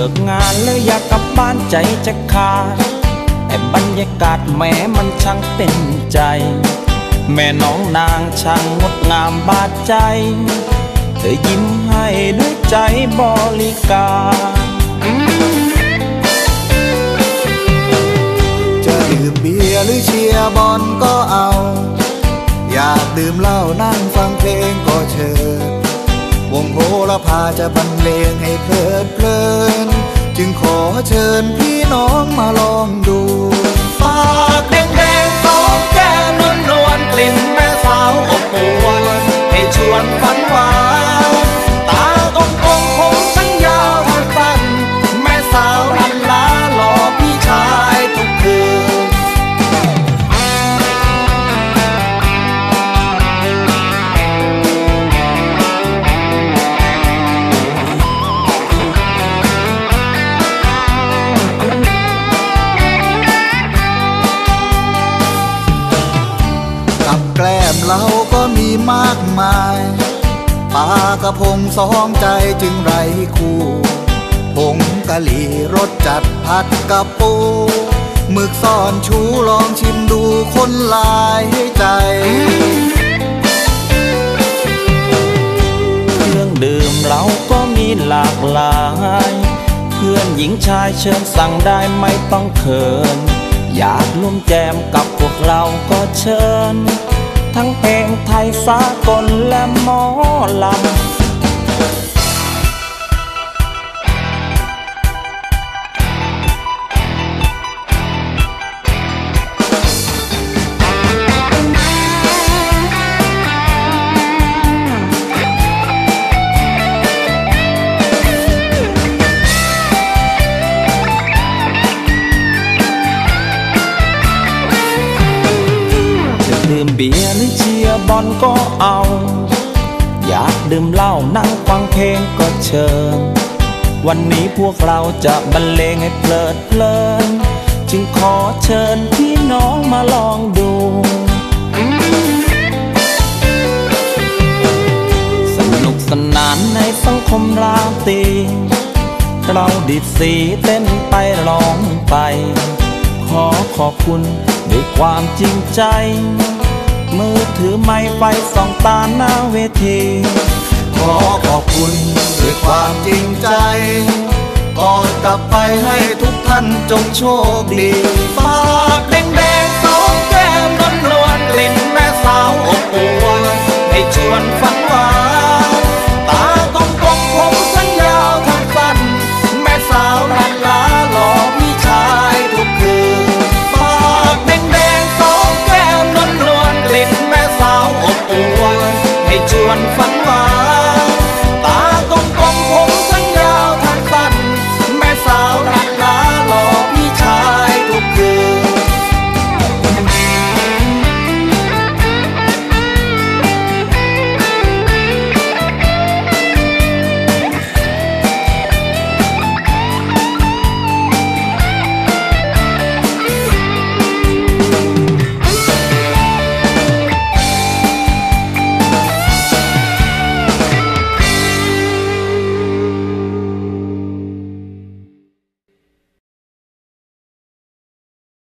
ลิกงานแล้วอยากกลับบ้านใจจะขาดแต่บรรยากาศแม้มันช่างเป็นใจ แม่น้องนางช่างงดงามบาดใจ เธอยิ้มให้ด้วยใจบริการจะดื่มเบียร์หรือเชียร์บอลก็เอา อยากดื่มเหล้านั่งฟังเพลงก็เชิญวงโหระพาจะบรรเลงให้เพลิดเพลิน จึงขอเชิญพี่น้องมาลองดูากระพงสองใจจึงไรคู่ผงกะหรี่รสจัดผัดกะปูหมึกซ่อนชูลองชิมดูคนลายใจ เครื่องดื่มเราก็มีหลากหลาย เพื่อนหญิงชายเชิญสั่งได้ไม่ต้องเขิน อยากร่วมแจมกับพวกเราก็เชิญ ทั้งเพลงไทยสากลและมอ ลำจะดื่มเบียร์หรื อยาอยากดื่มเหล้านั่งฟังเพลงก็เชิญ วันนี้พวกเราจะบรรเลงให้เพลิดเพลิน จึงขอเชิญพี่น้องมาลองดูสนุกสนานในสังคมราตรีเราดิดสีเต้นไปร้องไป ขอขอบคุณด้วยความจริงใจ มือถือไม้ไฟส่องตาหน้าเวที ไปให้ทุกท่านจงโชคดีปากแดงๆสองแก้มร้อนรวนกลิ่นแม่สาวอบอวลให้ชวนฝันหวานตาต้องกลมผมสั้นยาวทั้งฟัน แม่สาวนันลาหลอกมีชายทุกคืนปากแดงๆสองแก้มร้อนรวนกลิ่นแม่สาวอบอวลให้ชวนฝันหวาน